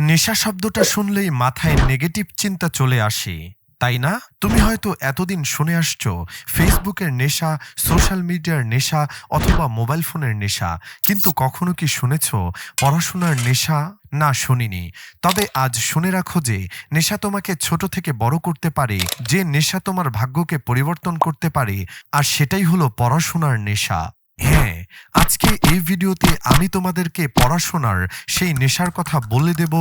নেশা শব্দটা শুনলেই মাথায় নেগেটিভ চিন্তা চলে আসে। তাই না? তুমি হয়তো এতদিন শুনে আসছো ফেসবুকের নেশা সোশ্যাল মিডিয়ার নেশা অথবা মোবাইল ফোনের নেশা। কিন্তু কখনো কি শুনেছ, পড়াশোনার নেশা? না, শুনিনি। তবে আজ শুনে রাখো যে, নেশা তোমাকে ছোট থেকে বড় করতে পারে, যে নেশা তোমার ভাগ্যকে পরিবর্তন করতে পারে, আর সেটাই হলো পড়াশোনার নেশা। হ্যাঁ আজকে এই ভিডিওতে আমি তোমাদেরকে পড়াশোনার সেই নেশার কথা বলে দেব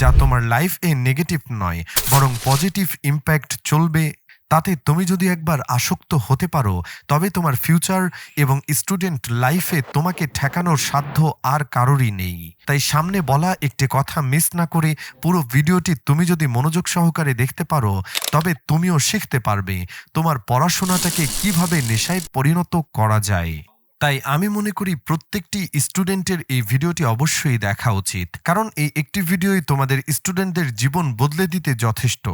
যা তোমার লাইফ এ নেগেটিভ নয়, বরং পজিটিভ ইম্প্যাক্ট চলবে। তাতে তুমি যদি একবার আসক্ত হতে পারো, তবে তোমার ফিউচার এবং স্টুডেন্ট লাইফে তোমাকে ঠেকানোর সাধ্য আর কারোরই নেই। তাই সামনে বলা একটি কথা মিস না করে পুরো ভিডিওটি তুমি যদি মনোযোগ সহকারে দেখতে পারো, তবে তুমিও শিখতে পারবে তোমার পড়াশোনাটাকে কীভাবে নেশায় পরিণত করা যায়। তাই আমি মনে করি প্রত্যেকটি স্টুডেন্টের এই ভিডিওটি অবশ্যই দেখা উচিত। কারণ এই একটি ভিডিওই তোমাদের স্টুডেন্টদের জীবন বদলে দিতে যথেষ্ট।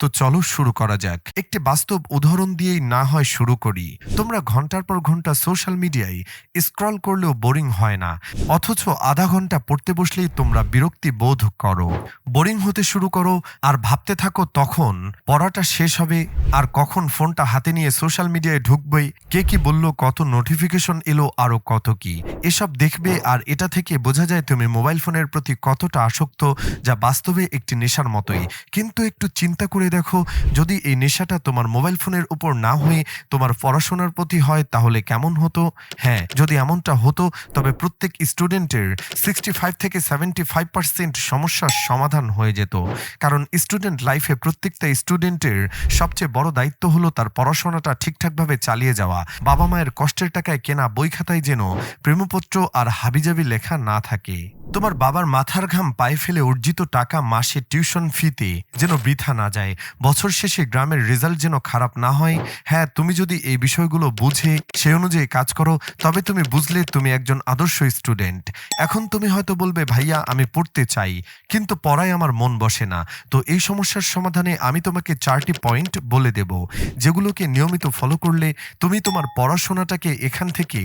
তো চলো শুরু করা যাক। একটি বাস্তব উদাহরণ দিয়েই না হয় শুরু করি। তোমরা ঘণ্টার পর ঘণ্টা সোশ্যাল মিডিয়ায় স্ক্রল করলেও বোরিং হয় না। অথচ আধা ঘণ্টা পড়তে বসলেই তোমরা বিরক্তি বোধ করো। বোরিং হতে শুরু করো আর ভাবতে থাকো তখন পড়াটা শেষ হবে আর কখন ফোনটা হাতে নিয়ে সোশ্যাল মিডিয়ায় ঢুকবেই, কে কি বলল, কত নোটিফিকেশন এলো আরও কত কি? এসব দেখবে আর এটা থেকে বোঝা যায় তুমি মোবাইল ফোনের প্রতি কতটা আসক্ত, যা বাস্তবে একটি নেশার মতোই। কিন্তু একটু চিন্তা করে দেখো, যদি এই নেশাটা তোমার মোবাইল ফোনের উপর না হয়ে তোমার পড়াশোনার প্রতি হয়, তাহলে কেমন হতো? হ্যাঁ যদি এমনটা হতো, তবে প্রত্যেক স্টুডেন্টের সিক্সটি ফাইভ থেকে সেভেন্টি ফাইভ পার্সেন্ট সমস্যার সমাধান হয়ে যেত। কারণ স্টুডেন্ট লাইফে প্রত্যেকটা স্টুডেন্টের সবচেয়ে বড় দায়িত্ব হলো তার পড়াশোনাটা ঠিকঠাকভাবে চালিয়ে যাওয়া। বাবা মায়ের কষ্টের টাকায় কেনা বই খাতায় যেন প্রেমপত্র আর হাবিজাবি লেখা না থাকে। তোমার বাবার মাথার ঘাম পায়ে ফেলে অর্জিত টাকা মাসে টিউশন ফিতে যেন বৃথা না যায়। বছর শেষে গ্রামের রেজাল্ট যেন খারাপ না হয়। হ্যাঁ তুমি যদি এই বিষয়গুলো বুঝে সেই অনুযায়ী কাজ করো, তবে তুমি বুঝলে তুমি একজন আদর্শ স্টুডেন্ট। এখন তুমি হয়তো বলবে, ভাইয়া, আমি পড়তে চাই, কিন্তু পড়ায় আমার মন বসে না। তো এই সমস্যার সমাধানে আমি তোমাকে চারটি পয়েন্ট বলে দেব, যেগুলোকে নিয়মিত ফলো করলে তুমি তোমার পড়াশোনাটাকে এখান থেকে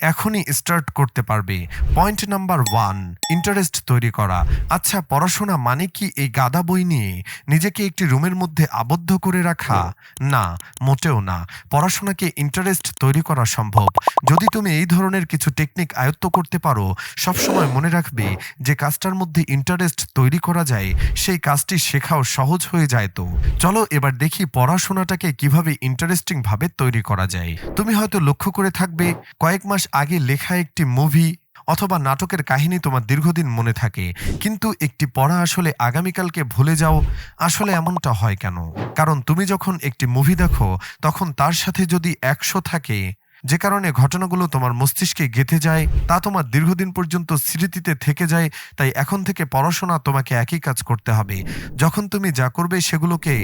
এখনই স্টার্ট করতে পারবে। পয়েন্ট নাম্বার ওয়ান ইন্টারেস্ট তৈরি করা। আচ্ছা পড়াশোনা মানে কি এই গাদা বই নিয়ে নিজেকে একটি রুমের মধ্যে আবদ্ধ করে রাখা? না, মোটেও না। পড়াশোনাকে ইন্টারেস্ট তৈরি করা সম্ভব। যদি তুমি এই ধরনের কিছু টেকনিক আয়ত্ত করতে পারো, সবসময় মনে রাখবে যে কাজটার মধ্যে ইন্টারেস্ট তৈরি করা যায়, সেই কাজটি শেখাও সহজ হয়ে যায় তো। চলো এবার দেখি পড়াশোনাটাকে কীভাবে ইন্টারেস্টিং ভাবে তৈরি করা যায়। তুমি হয়তো লক্ষ্য করে থাকবে, কয়েক মাস আগে লেখা একটি মুভি অথবা নাটকের কাহিনী তোমার দীর্ঘদিন মনে থাকে, কিন্তু একটি পড়া আসলে আগামীকালকে ভুলে যাও, আসলে এমনটা হয় কেন? কারণ তুমি যখন একটি মুভি দেখো, তখন তার সাথে যদি একশো থাকে যে কারণে ঘটনাগুলো তোমার মস্তিষ্কে গেঁথে যায়, তা তোমার দীর্ঘদিন পর্যন্ত স্মৃতিতে থেকে যায়, তাই এখন থেকে পড়াশোনা তোমাকে একই কাজ করতে হবে। যখন তুমি যা করবে সেগুলোকে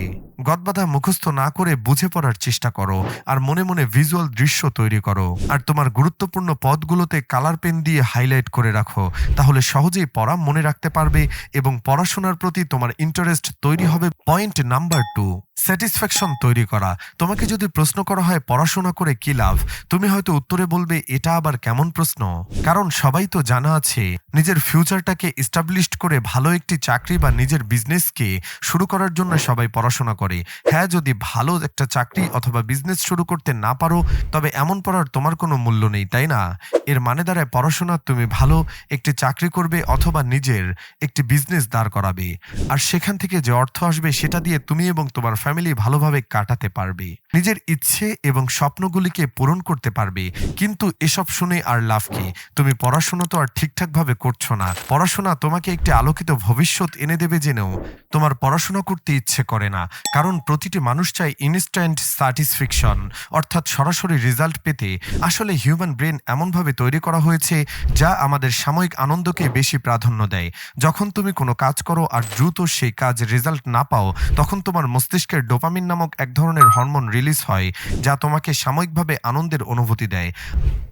গদবাধা মুখস্থ না করে বুঝে পড়ার চেষ্টা করো, আর মনে মনে ভিজুয়াল দৃশ্য তৈরি করো। আর তোমার গুরুত্বপূর্ণ পদগুলোতে কালার পেন দিয়ে হাইলাইট করে রাখো, তাহলে সহজেই পড়া মনে রাখতে পারবে এবং পড়াশোনার প্রতি তোমার ইন্টারেস্ট তৈরি হবে পয়েন্ট নাম্বার টু স্যাটিসফ্যাকশন তৈরি করা। তোমাকে যদি প্রশ্ন করা হয় পড়াশোনা করে কি লাভ তুমি হয়তো উত্তরে বলবে, এটা আবার কেমন প্রশ্ন? কারণ সবাই তো জানা আছে, নিজের ফিউচারটাকে এস্টাবলিশড করে ভালো একটি চাকরি বা নিজের বিজনেসকে শুরু করার জন্য সবাই পড়াশোনা করে। হ্যাঁ যদি ভালো একটা চাকরি অথবা বিজনেস শুরু করতে না পারো, তবে এমন পড়ার তোমার কোনো মূল্য নেই, তাই না? এর মানে দাঁড়ায় পড়াশোনা, তুমি ভালো একটি চাকরি করবে অথবা নিজের একটি বিজনেস দাঁড় করাবে। আর সেখান থেকে যে অর্থ আসবে, সেটা দিয়ে তুমি এবং তোমার ফ্যামিলি ভালোভাবে কাটাতে পারবে। নিজের ইচ্ছে এবং স্বপ্নগুলিকে পূরণ করতে পারবে। কিন্তু এসব শুনে আর লাভ কি? তুমি পড়াশোনা তো আর ঠিকঠাকভাবে করছ না। পড়াশোনা তোমাকে একটি আলোকিত ভবিষ্যৎ এনে দেবে জেনেও তোমার পড়াশোনা করতে ইচ্ছে করে না। কারণ প্রতিটি মানুষ চায় ইনস্ট্যান্ট স্যাটিসফ্যাকশন অর্থাৎ সরাসরি রেজাল্ট পেতে। আসলে হিউম্যান ব্রেন এমনভাবে তৈরি করা হয়েছে যা আমাদের সাময়িক আনন্দকে বেশি প্রাধান্য দেয়। যখন তুমি কোনো কাজ করো আর দ্রুত সেই কাজ রেজাল্ট না পাও, তখন তোমার মস্তিষ্কের ডোপামিন নামক এক ধরনের হরমোন রিলিজ হয়, যা তোমাকে সাময়িকভাবে আনন্দের অনুভূতি দেয়।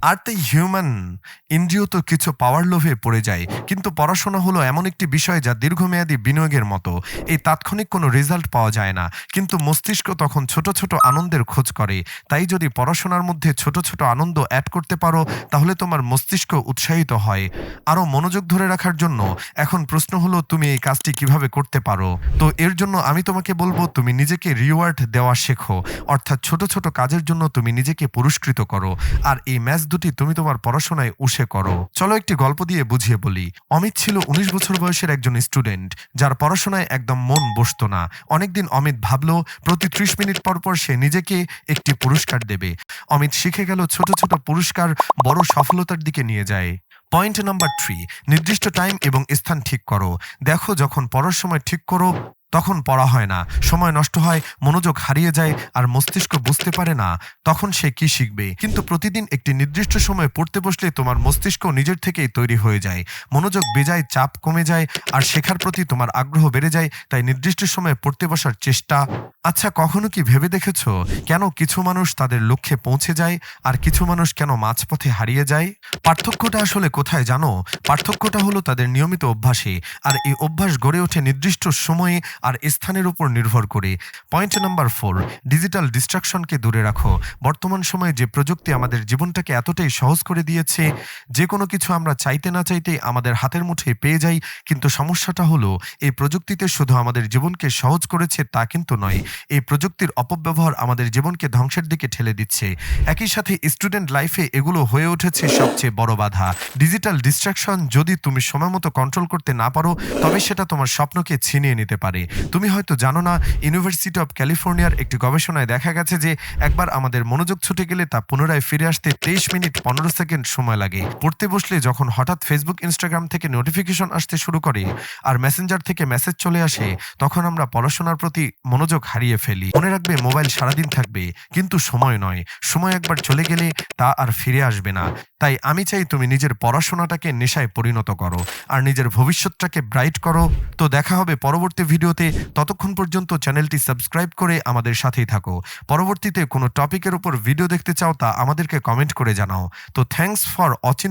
আর তাই হিউম্যান ইন্দ্রিয় তো কিছু পাওয়ার লোভে পড়ে যায়, কিন্তু পড়াশোনা হলো এমন একটি বিষয় যা দীর্ঘমেয়াদী বিনিয়োগের মতো। এই তাৎক্ষণিক কোনো রেজাল্ট পাওয়া যায় না, কিন্তু মস্তিষ্ক তখন ছোট ছোট আনন্দের খোঁজ করে। তাই যদি পড়াশোনার মধ্যে ছোট ছোট আনন্দ অ্যাড করতে পারো, তাহলে তোমার মস্তিষ্ক উৎসাহিত হয়। আরও মনোযোগ ধরে রাখার জন্য এখন প্রশ্ন হলো, তুমি এই কাজটি কীভাবে করতে পারো? তো এর জন্য আমি তোমাকে বলব, তুমি নিজেকে রিওয়ার্ড দেওয়া শেখো। অর্থাৎ ছোট ছোট কাজের জন্য তুমি নিজেকে পুরস্কৃত করো। আর এই ম্যাচ দুটি তুমি তোমার পড়াশোনায় উশে করো। চলো একটি গল্প দিয়ে বুঝিয়ে বলি। অমিত ছিল উনিশ বছর বয়সের একজন স্টুডেন্ট যার পড়াশোনায় একদম মন বসতো না। অনেকদিন অমিত ভাবলো, প্রতি ত্রিশ মিনিট পর পর সে নিজেকে একটি পুরস্কার দেবে। অমিত শিখে গেল ছোট ছোট পুরস্কার বড় সফলতার দিকে নিয়ে যায়। পয়েন্ট নাম্বার থ্রি নির্দিষ্ট টাইম এবং স্থান ঠিক করো। দেখো যখন পড়ার সময় ঠিক করো তখন পড়া হয় না। সময় নষ্ট হয়, মনোযোগ হারিয়ে যায় আর মস্তিষ্ক বুঝতে পারে না তখন সে কি শিখবে। কিন্তু প্রতিদিন একটি নির্দিষ্ট সময় পড়তে বসলে তোমার মস্তিষ্ক নিজের থেকেই তৈরি হয়ে যায়। মনোযোগ বেজায়, চাপ কমে যায় আর শেখার প্রতি তোমার আগ্রহ বেড়ে যায়, তাই নির্দিষ্ট সময়ে পড়তে বসার চেষ্টা। আচ্ছা কখনো কি ভেবে দেখেছ? কেন কিছু মানুষ তাদের লক্ষ্যে পৌঁছে যায় আর কিছু মানুষ কেন মাঝপথে হারিয়ে যায়? পার্থক্যটা আসলে কোথায় জানো? পার্থক্যটা হলো তাদের নিয়মিত অভ্যাসে। আর এই অভ্যাস গড়ে ওঠে নির্দিষ্ট সময়ে আর স্থানের উপর নির্ভর করে। পয়েন্ট নাম্বার ফোর ডিজিটাল ডিস্ট্রাকশনকে দূরে রাখো। বর্তমান সময়ে যে প্রযুক্তি আমাদের জীবনটাকে এতটাই সহজ করে দিয়েছে যে কোনো কিছু আমরা চাইতে না চাইতেই আমাদের হাতের মুঠে পেয়ে যাই, কিন্তু সমস্যাটা হলো, এই প্রযুক্তিতে শুধু আমাদের জীবনকে সহজ করেছে তা কিন্তু নয়, এই প্রযুক্তির অপব্যবহার আমাদের জীবনকে ধ্বংসের দিকে ঠেলে দিচ্ছে। একই সাথে স্টুডেন্ট লাইফে এগুলো হয়ে উঠেছে সবচেয়ে বড় বাধা। ডিজিটাল ডিস্ট্রাকশন যদি তুমি সময় মতো কন্ট্রোল করতে না পারো, তবে সেটা তোমার স্বপ্নকে ছিনিয়ে নিতে পারে। তুমি হয়তো জানো না ইউনিভার্সিটি অফ ক্যালিফোর্নিয়ার একটি গবেষণায় দেখা গেছে যে একবার আমাদের মনোযোগ ছুটে গেলে তা পুনরায় ফিরে আসতে তেইশ মিনিট পনেরো সেকেন্ড সময় লাগে। পড়তে বসলে যখন হঠাৎ ফেসবুক ইনস্টাগ্রাম থেকে নোটিফিকেশন আসতে শুরু করে আর মেসেঞ্জার থেকে মেসেজ চলে আসে, তখন আমরা পড়াশোনার প্রতি মনোযোগ হারিয়ে ফেলি। মনে রাখবে মোবাইল সারাদিন থাকবে, কিন্তু সময় নয়। সময় একবার চলে গেলে তা আর ফিরে আসবে না। তাই আমি চাই তুমি নিজের পড়াশোনাটাকে নেশায় পরিণত করো। আর নিজের ভবিষ্যৎটাকে ব্রাইট করো। তো দেখা হবে পরবর্তী ভিডিওতে ততক্ষণ পর্যন্ত চ্যানেলটি সাবস্ক্রাইব করে আমাদের সাথেই থাকো। পরবর্তীতে কোনো টপিকের উপর ভিডিও দেখতে চাও তা আমাদেরকে কমেন্ট করে জানাও। তো থ্যাংকস ফর ওয়াচিং